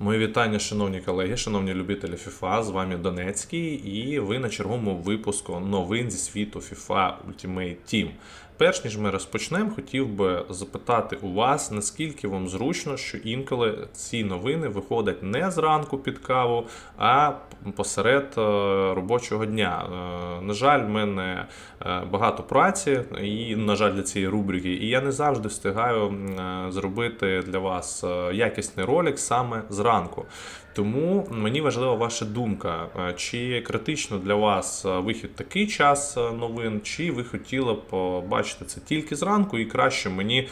Мої вітання, шановні колеги, шановні любителі FIFA, з вами Донецький, і ви на черговому випуску новин зі світу FIFA Ultimate Team. Перш ніж ми розпочнемо, хотів би запитати у вас, наскільки вам зручно, що інколи ці новини виходять не зранку під каву, а посеред е, робочого дня. Е, На жаль, в мене е, багато праці, і, на жаль, для цієї рубрики, і я не завжди встигаю зробити для вас якісний ролик саме зранку. Тому мені важлива ваша думка, чи критично для вас вихід такий час новин, чи ви хотіли б побачити це тільки зранку, і краще мені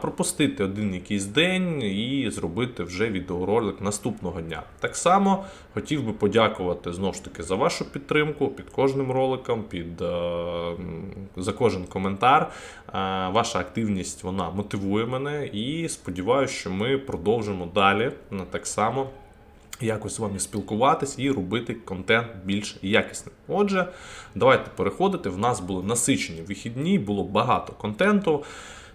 пропустити один якийсь день і зробити вже відеоролик наступного дня. Так само хотів би подякувати знову ж таки за вашу підтримку під кожним роликом, під за кожен коментар. Ваша активність вона мотивує мене і сподіваюся, що ми продовжимо далі так само якось з вами спілкуватись і робити контент більш якісним. Отже, давайте переходити. В нас були насичені вихідні, було багато контенту.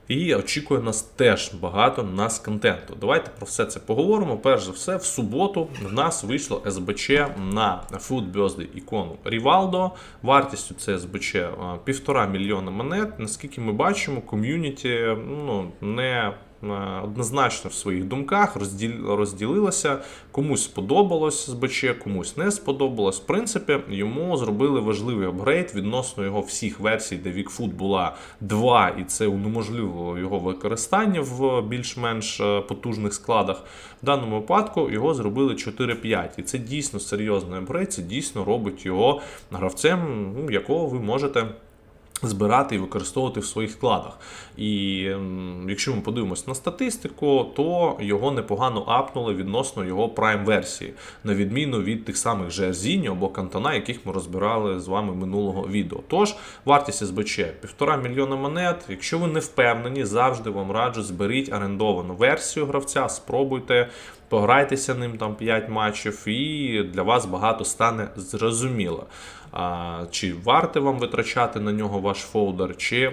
І очікує нас теж багато нас контенту. Давайте про все це поговоримо. Перш за все, в суботу в нас вийшло СБЧ на Food ікону Рівалдо. Вартістю це СБЧ півтора мільйона монет. Наскільки ми бачимо, ком'юніті ну, не е, однозначно в своїх думках розділ- розділилося. Комусь сподобалось СБЧ, комусь не сподобалось. В принципі, йому зробили важливий апгрейд відносно його всіх версій, де Вікфуд була 2, і це унеможливило його використання в більш-менш е, потужних складах. В даному випадку його зробили 4-5. І це дійсно серйозний апгрейд, це дійсно робить його гравцем, ну, якого ви можете збирати і використовувати в своїх складах. І якщо ми подивимось на статистику, то його непогано апнули відносно його prime версії, на відміну від тих самих Жерзіньо або Кантона, яких ми розбирали з вами минулого відео. Тож вартість СБЧ 1,5 мільйона монет. Якщо ви не впевнені, завжди вам раджу зберіть орендовану версію гравця, спробуйте. Пограйтеся ним там 5 матчів, і для вас багато стане зрозуміло. Чи варте вам витрачати на нього ваш фолдер, чи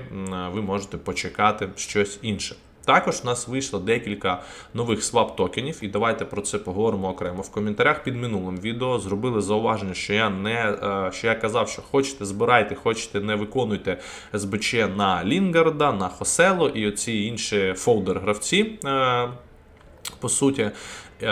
ви можете почекати щось інше. Також у нас вийшло декілька нових свап токенів, і давайте про це поговоримо окремо. В коментарях під минулим відео зробили зауваження, що я не е, що я казав, що хочете збирайте, хочете не виконуйте СБЧ на Лінгарда, на Хосело і оці інші фолдер гравці. Е, по суті. Е,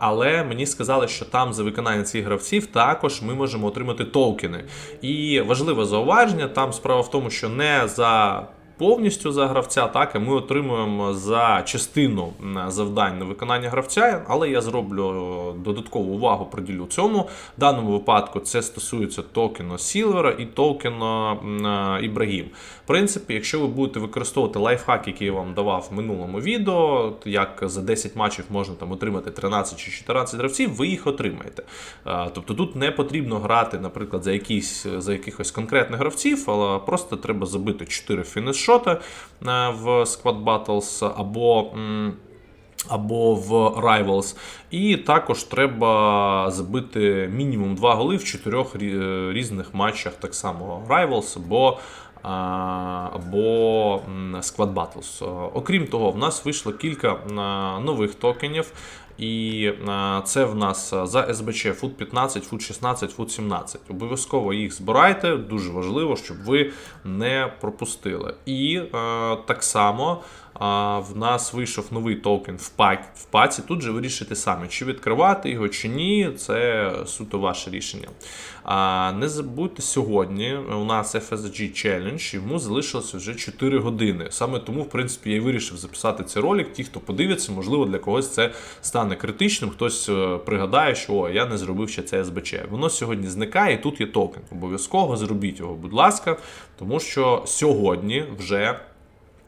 Але мені сказали, що там за виконання цих гравців також ми можемо отримати токени. І важливе зауваження: там справа в тому, що не за повністю за гравця, так, а ми отримуємо за частину завдань на виконання гравця, але я зроблю додаткову увагу приділю цьому. В даному випадку це стосується токену Сілвера і токену е, Ібрагім. В принципі, якщо ви будете використовувати лайфхак, який я вам давав в минулому відео, як за 10 матчів можна там отримати 13 чи 14 гравців, ви їх отримаєте. Е, Тобто тут не потрібно грати, наприклад, за якісь за якихось конкретних гравців, але просто треба забити 4 фінішшоти е, в Squad Battles або. або в Rivals. І також треба забити мінімум 2 голи в чотирьох е, різних матчах, так само Rivals або, а, або Squad Battles. Е, Окрім того, в нас вийшло кілька нових токенів. І це в нас за СБЧ фут 15, фут 16, фут 17. Обов'язково їх збирайте. Дуже важливо, щоб ви не пропустили. І е, так само а, в нас вийшов новий токен в, пак, в паці. Тут же вирішите самі, чи відкривати його, чи ні. Це суто ваше рішення. А, не забудьте сьогодні. У нас FSG Challenge, йому залишилося вже 4 години. Саме тому, в принципі, я і вирішив записати цей ролик. Ті, хто подивиться, можливо, для когось це стане критичним. Хтось е, пригадає, що о, я не зробив ще це СБЧ. Воно сьогодні зникає, і тут є токен. Обов'язково зробіть його, будь ласка, тому що сьогодні вже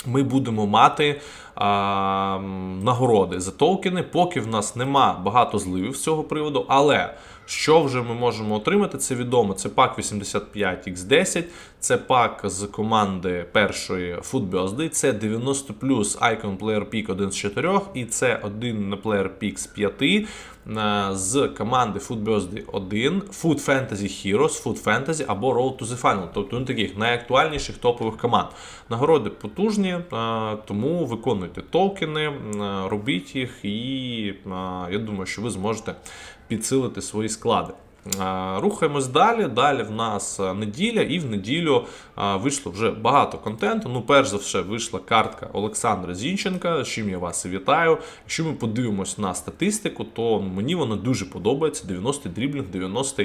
ми будемо мати а, нагороди за токени, поки в нас нема багато зливів з цього приводу. Але що вже ми можемо отримати, це відомо. Це пак 85X10, це пак з команди першої Food це 90 Icon Player Pick 1 з 4, і це один Player Pick з 5 е, з команди Food 1, Food Fantasy Heroes, Food Fantasy або Road to the Final, тобто ну, таких найактуальніших топових команд. Нагороди потужні, е, тому виконуйте токени, е, робіть їх, і я думаю, що ви зможете підсилити свої склади. Е, Рухаємось далі. Далі в нас е, неділя, і в неділю е, вийшло вже багато контенту. Ну, перш за все, вийшла картка Олександра Зінченка, з чим я вас і вітаю. Якщо ми подивимось на статистику, то мені вона дуже подобається. 90 дріблінг, 90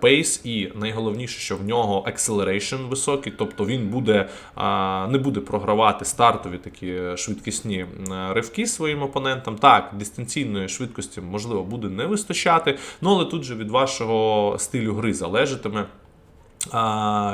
пейс, і найголовніше, що в нього acceleration високий, тобто він буде не буде програвати стартові такі швидкісні ривки своїм опонентам. Так, дистанційної швидкості можливо буде не вистачати, ну але тут же від вашого стилю гри залежатиме.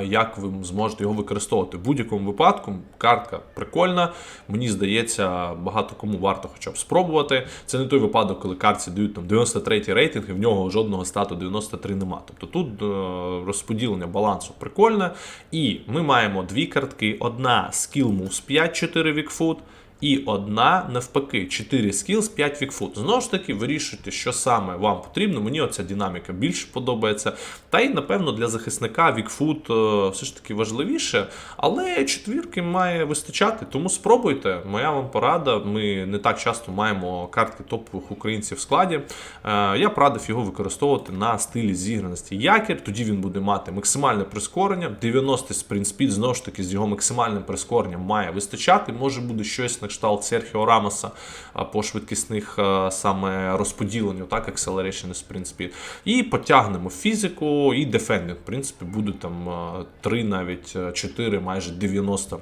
Як ви зможете його використовувати в будь-якому випадку. Картка прикольна. Мені здається, багато кому варто хоча б спробувати. Це не той випадок, коли картці дають там 93 рейтинг, і в нього жодного стату 93 нема. Тобто тут е, розподілення балансу прикольне. І ми маємо дві картки: одна Skill Moves 5-4 Вікфут. І одна навпаки, 4 skills, 5 вікфут. Знову ж таки, вирішуйте, що саме вам потрібно. Мені оця динаміка більше подобається. Та й, напевно, для захисника вікфут е, все ж таки важливіше. Але четвірки має вистачати, тому спробуйте. Моя вам порада. Ми не так часто маємо картки топових українців в складі. Е, Я б радив його використовувати на стилі зіграності якір. Тоді він буде мати максимальне прискорення. 90 спринт спід, знову ж таки, з його максимальним прискоренням має вистачати. Може буде щось на кшталт Серхіо Рамоса по швидкісних саме розподіленню, так, acceleration sprint speed. І потягнемо фізику і дефендинг. В принципі, буде там 3, навіть 4, майже 90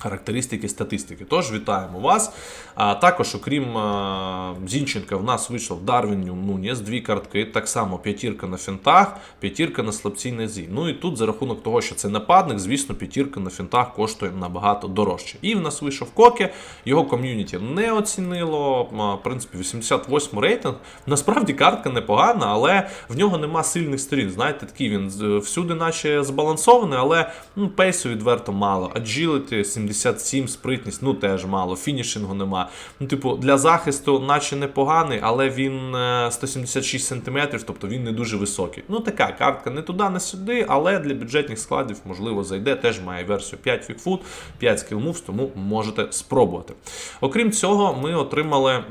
характеристики статистики. Тож вітаємо вас. А також, окрім а, Зінченка, в нас вийшов Дарвін Нунєс, дві картки. Так само п'ятірка на фінтах, п'ятірка на слабцій нозі. Ну і тут за рахунок того, що це нападник, звісно, п'ятірка на фінтах коштує набагато дорожче. І в нас вийшов Коке, його ком'юніті не оцінило. В принципі, 88 рейтинг. Насправді картка непогана, але в нього нема сильних сторін. Знаєте, такий він всюди, наче збалансований, але ну, пейсу відверто мало. Agility 77, спритність, ну теж мало, фінішингу нема. Ну, типу, для захисту, наче непоганий, але він е, 176 см, тобто він не дуже високий. Ну, така картка не туди, не сюди, але для бюджетних складів, можливо, зайде. Теж має версію 5 фікфут, 5 skill moves, тому можете спробувати. Окрім цього, ми отримали.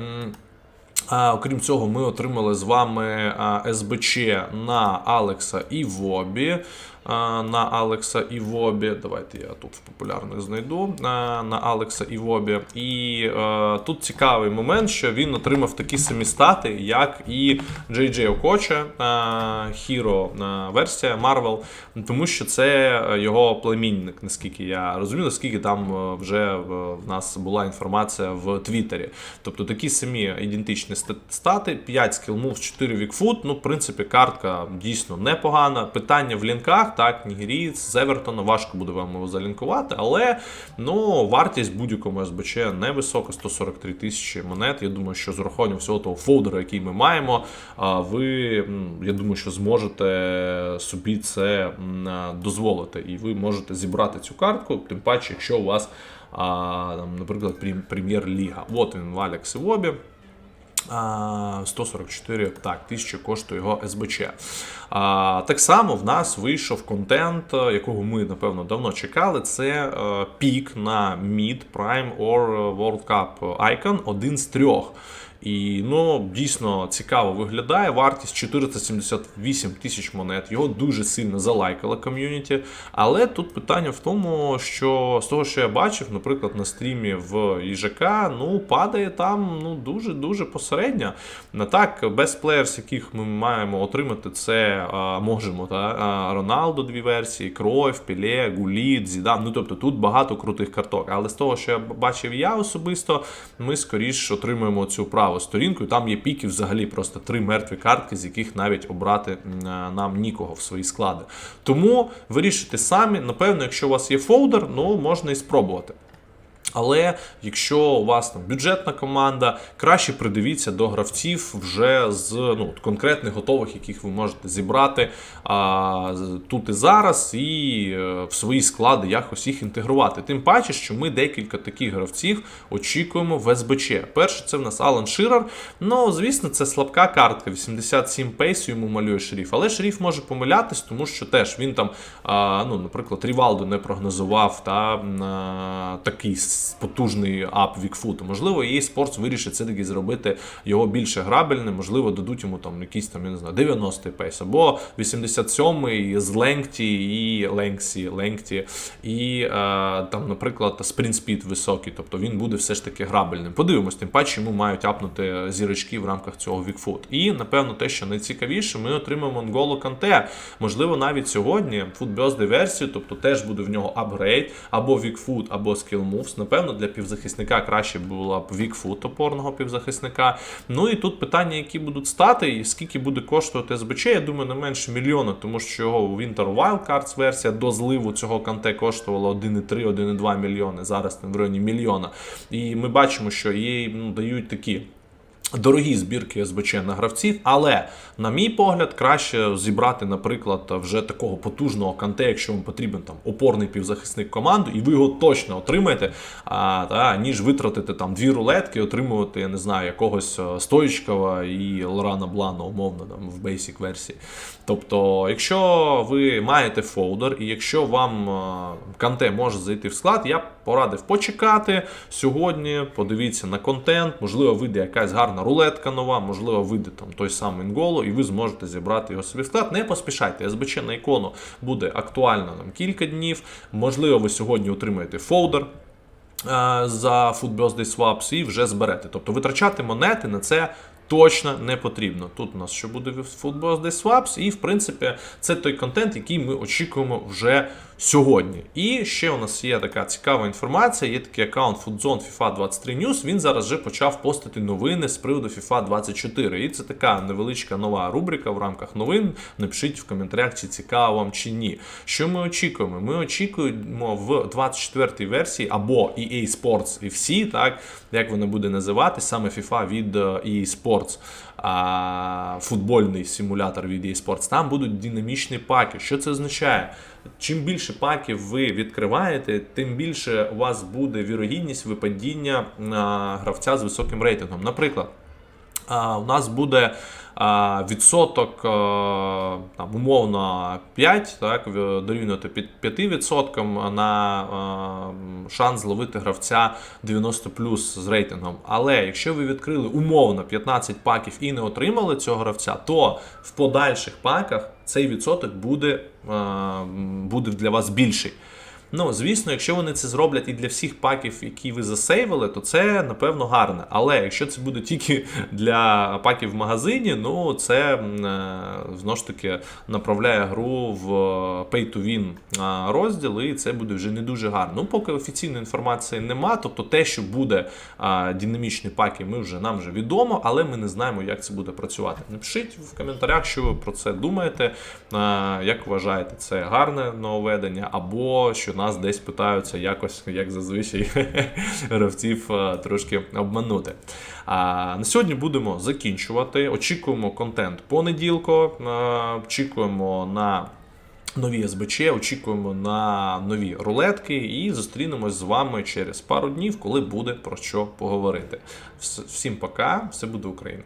а, окрім цього, ми отримали з вами СБЧ на Алекса і Вобі. На Алекса і Вобі. Давайте я тут в популярних знайду на Алекса і Вобі. І тут цікавий момент, що він отримав такі самі стати, як і JJ Окоча, Hero е, версія Marvel, тому що це його племінник, наскільки я розумію, наскільки там е, вже в нас була інформація в Твіттері. Тобто такі самі ідентичні стати, 5 skill moves, 4 вікфут. Ну, в принципі, картка дійсно непогана. Питання в лінках, так, Нігерієць з важко буде вам його залінкувати, але ну, вартість будь-якому СБЧ невисока, 143 тисячі монет. Я думаю, що з урахуванням всього того фолдера, який ми маємо, ви, я думаю, що зможете собі це дозволити. І ви можете зібрати цю картку, тим паче, якщо у вас, наприклад, прем'єр-ліга. От він в Алекс Вобі. А, 144 так, тисячі коштує його СБЧ. Так само в нас вийшов контент, е, якого ми, напевно, давно чекали. Це е, пік на Mid, Prime or World Cup Icon, один з трьох. І ну, дійсно цікаво виглядає. Вартість 478 тисяч монет. Його дуже сильно залайкала ком'юніті. Але тут питання в тому, що з того, що я бачив, наприклад, на стрімі в їжак, ну, падає там ну, дуже-дуже посередньо. На так, без плеєрс, яких ми маємо отримати, це а, можемо. Та? Роналдо дві версії, Кройф, Піле, Гуліт, Зідан. Ну, тобто тут багато крутих карток. Але з того, що я бачив я особисто, ми скоріш отримуємо цю праву сторінку. І там є піки взагалі просто три мертві картки, з яких навіть обрати е, нам нікого в свої склади. Тому вирішуйте самі. Напевно, якщо у вас є фолдер, ну можна і спробувати. Але якщо у вас там бюджетна команда, краще придивіться до гравців вже з ну, конкретних готових, яких ви можете зібрати а, тут і зараз, і е, в свої склади якось їх інтегрувати. Тим паче, що ми декілька таких гравців очікуємо в СБЧ. Перший це в нас Алан Ширер. Ну, звісно, це слабка картка, 87 пейсу йому малює шеріф. Але шеріф може помилятись, тому що теж він там, а, ну, наприклад, Рівалду не прогнозував та а, такий потужний ап Вікфуту. Можливо, EA Sports вирішить все-таки зробити його більше грабельним, можливо, дадуть йому там якийсь там, я не знаю, 90-й пейс, або 87-й з Ленгті і Ленксі, Ленгті, і е, там, наприклад, Speed високий, тобто він буде все ж таки грабельним. Подивимось, тим паче йому мають апнути зірочки в рамках цього Вікфут. І напевно те, що найцікавіше, ми отримаємо Нголо Канте. Можливо, навіть сьогодні Birthday версію, тобто теж буде в нього апгрейд, або Вікфут, або Skill Moves. Напевно, для півзахисника краще була б Вікфут опорного півзахисника. Ну і тут питання, які будуть стати, і скільки буде коштувати СБЧ, я думаю, не менше мільйона, тому що його Winter Wildcards версія до зливу цього канте коштувала 1,3, 1,2 мільйони. Зараз в районі мільйона. І ми бачимо, що їй ну, дають такі. Дорогі збірки СБЧ на гравців, але, на мій погляд, краще зібрати, наприклад, вже такого потужного канте, якщо вам потрібен там опорний півзахисник команду, і ви його точно отримаєте, а, та, ніж витратити там дві рулетки, отримувати, я не знаю, якогось е, Стоїчкова і Лорана Блана, умовно, там в basic версії. Тобто, якщо ви маєте фолдер, і якщо вам е, канте може зайти в склад, я б порадив почекати сьогодні, подивіться на контент, можливо, вийде якась гарна рулетка нова, можливо, вийде там той самий Нголо, і ви зможете зібрати його собі в склад. Не поспішайте, СБЧ на ікону буде актуально там кілька днів. Можливо, ви сьогодні отримаєте фолдер. е, За Food Birthday Swaps і вже зберете. Тобто витрачати монети на це точно не потрібно. Тут у нас ще буде Food Birthday Swaps, і в принципі це той контент, який ми очікуємо вже сьогодні. І ще у нас є така цікава інформація. Є такий аккаунт FoodZone FIFA 23 News. Він зараз вже почав постити новини з приводу FIFA 24. І це така невеличка нова рубрика в рамках новин. Напишіть в коментарях, чи цікаво вам чи ні. Що ми очікуємо? Ми очікуємо в 24-й версії або EA Sports FC, так як вона буде називати, саме FIFA від е, EA Sports. Футбольний симулятор від EA Sports. Там будуть динамічні паки. Що це означає? Чим більше паків ви відкриваєте, тим більше у вас буде вірогідність випадіння гравця з високим рейтингом. Наприклад, у нас буде відсоток там, умовно 5, так, дорівнювати під 5% на шанс зловити гравця 90 з рейтингом. Але якщо ви відкрили умовно 15 паків і не отримали цього гравця, то в подальших паках цей відсоток буде, буде для вас більший. Ну, звісно, якщо вони це зроблять і для всіх паків, які ви засейвили, то це напевно гарне. Але якщо це буде тільки для паків в магазині, ну це е, знову ж таки направляє гру в pay-to-win розділ, і це буде вже не дуже гарно. Ну, поки офіційної інформації нема, тобто те, що буде динамічні паки, ми вже нам вже відомо, але ми не знаємо, як це буде працювати. Напишіть в коментарях, що ви про це думаєте, як вважаєте, це гарне нововведення, або що нас десь питаються якось, як зазвичай, гравців трошки обманути. А, на сьогодні будемо закінчувати. Очікуємо контент понеділку, очікуємо на. Нові СБЧ, очікуємо на нові рулетки і зустрінемось з вами через пару днів, коли буде про що поговорити. Всім пока, все буде Україна!